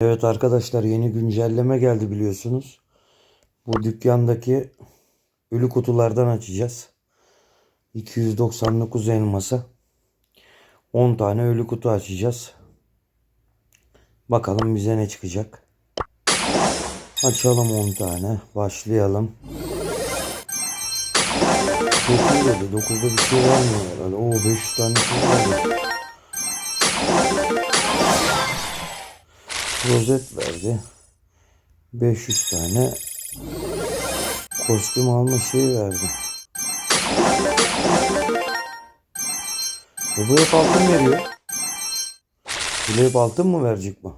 Evet arkadaşlar yeni güncelleme geldi biliyorsunuz. Bu dükkandaki ölü kutulardan açacağız. 299 elmasa 10 tane ölü kutu açacağız. Bakalım bize ne çıkacak. Açalım 10 tane. Başlayalım. 9 dedi. 9'da bir şey vermiyor herhalde. Oo 500 tane şey verdi. Rozet verdi. 500 tane kostüm alma şeyi verdi. E bu hep altın veriyor. Bu hep altın mı verecek bu?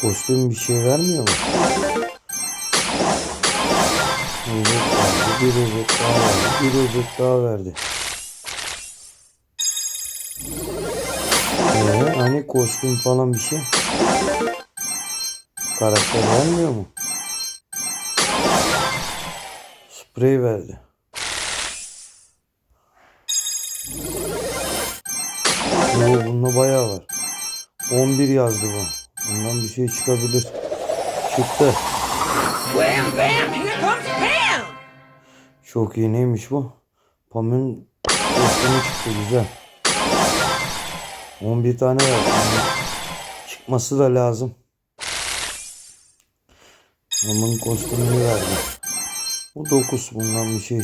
Kostüm bir şey vermiyor mu? Rozet verdi, bir rozet daha verdi, bir rozet daha verdi. Hani kostüm falan bir şey? Karakter vermiyor mu? Sprey verdi. Oo, bunda bayağı var. 11 yazdı bu. Bundan bir şey çıkabilir. Çıktı. Wham bam! Here comes Pam! Çok iyi neymiş bu? Pam'ın kostümü çıktı güzel. 11 tane var. Yani çıkması da lazım. Pam'ın kostümünü verdi. Bu 9 bundan bir şey.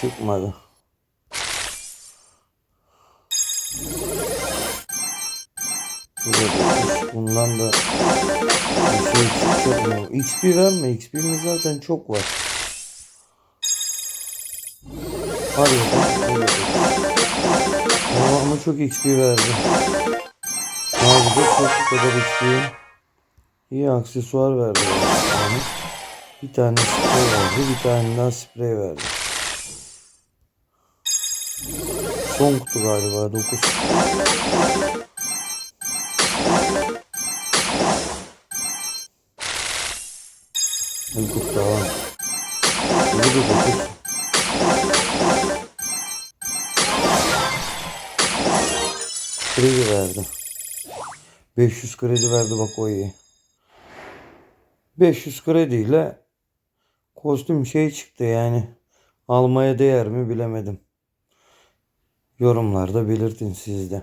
Çıkmadı. Dokuz. Bundan da bir şey çıkacak mı? XP verme. XP'miz zaten çok var. Hadi bakalım. Ama, çok XP verdi. Abi de çok kadar XP. İyi aksesuar verdi. Yani. Bir tane sprey verdi. Bir tane daha sprey verdi. Son kutu galiba 9. Bir kutu daha var. Bu da 9. Kredi verdi. 500 kredi verdi bak o iyi. 500 krediyle kostüm şey çıktı yani. Almaya değer mi bilemedim. Yorumlarda belirtin siz de.